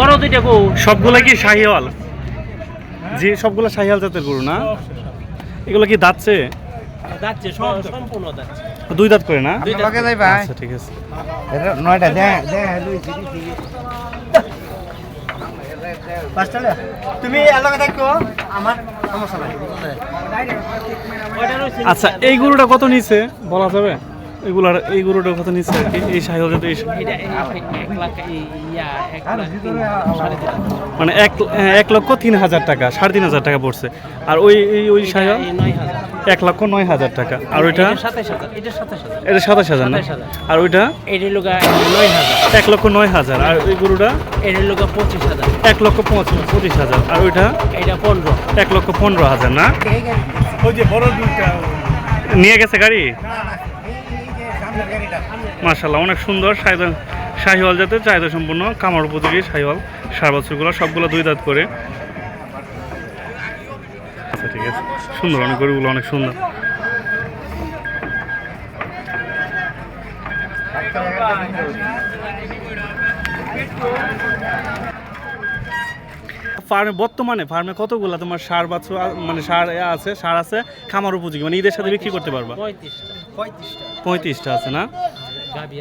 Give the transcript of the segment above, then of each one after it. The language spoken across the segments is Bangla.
বড় দুইটা গো সবগুলা কি শাহিওয়াল? জি সবগুলা শাহিওয়াল জাতের গরু না? এগুলো কি দাঁতছে? সব সম্পূর্ণ যাচ্ছে দুই দাঁত করে না? যাই ভাই। আচ্ছা ঠিক আছে। নয়টা দে দে লুই তুমি আমার সমস্যা নাই। আচ্ছা এই গরুটা কত নিছে? বলা যাবে? এগুলার এই গরুটা কত নিছে আর কি এই শাহিওয়াল জাতের এই এটা এক ইয়া এক। মানে লক্ষ তিন হাজার টাকা সাড়ে তিন হাজার টাকা পড়ছে। আর ওই এই ওই হাজার। এক লক্ষ নয় হাজার টাকা। আর ওইটা? এটা সাতাশ হাজার না? আর ওইটা? এটা লোকা এক লক্ষ নয় হাজার। আর ওই গরুটা? এটা লোকা পঁচিশ হাজার। এক লক্ষ পঁচিশ পঁচিশ হাজার। আর ওইটা? এটা পনেরো। এক লক্ষ পনেরো হাজার না? ওই যে বড় নিয়ে গেছে গাড়ি? মার্শাল্লাহ অনেক সুন্দর শাহিওয়াল যাতে চাহিদা সম্পূর্ণ কামার উপযোগী শাহিওয়াল। সার বছরগুলো সবগুলো দুই দাঁত করে। আচ্ছা ঠিক আছে। সুন্দর অনেক গরুগুলো, অনেক সুন্দর। ফার্মে বর্তমানে ফার্মে কতগুলো তোমার সার বা আ- মানে সার আছে সার আছে খামার উপযোগী মানে ঈদের সাথে বিক্রি করতে পারবা? পঁয়ত্রিশটা। আছে না? গাবি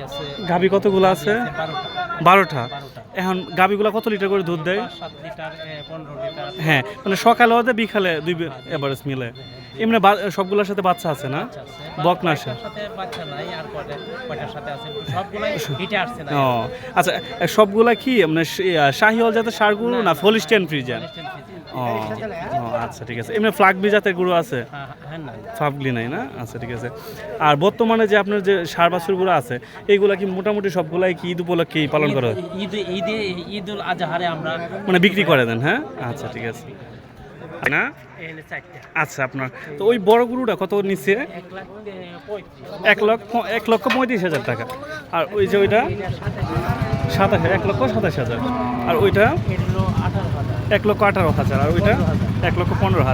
গাভি কতগুলো আছে? বারোটা। এখন গাভিগুলো কত লিটার করে দুধ দেয়? হ্যাঁ মানে সকালে ওদের বিকালে দুই এভারেজ মিলে। এমনি সবগুলোর সাথে বাচ্চা আছে না। বকনা আছে। সাথে বাচ্চা নাই আর কয়টা কয়টার সাথে আছে? সবগুলাই হিটে আসছে না। ও আচ্ছা সবগুলা কি মানে শাহিওয়াল জাতের সার গরু না ফলিস্টিয়ান ফ্রিজেন ও আচ্ছা ঠিক আছে। এমনি ফ্লাগবি জাতের গরু আছে? ফাবলি নাই? না? আচ্ছা ঠিক আছে। আর বর্তমানে যে আপনার যে সার বাছুরগুলো আছে এইগুলা কি মোটামুটি সবগুলাই কি ঈদ উপলক্ষেই পালন করা হয়? ঈদ ঈদে ঈদ উল আজহারে আমরা মানে বিক্রি করে দেন হ্যাঁ? আচ্ছা ঠিক আছে। না? আচ্ছা আপনার তো ওই বড় গরুটা কত নিচ্ছে? এক লক্ষ এক লক্ষ পঁয়ত্রিশ হাজার টাকা। আর ওই যে ওইটা? সাতাশ এক লক্ষ সাতাশ হাজার। আর ওইটা? এক লক্ষ আঠারো হাজার। আর ওইটা? এক লক্ষ পনেরো হাজার।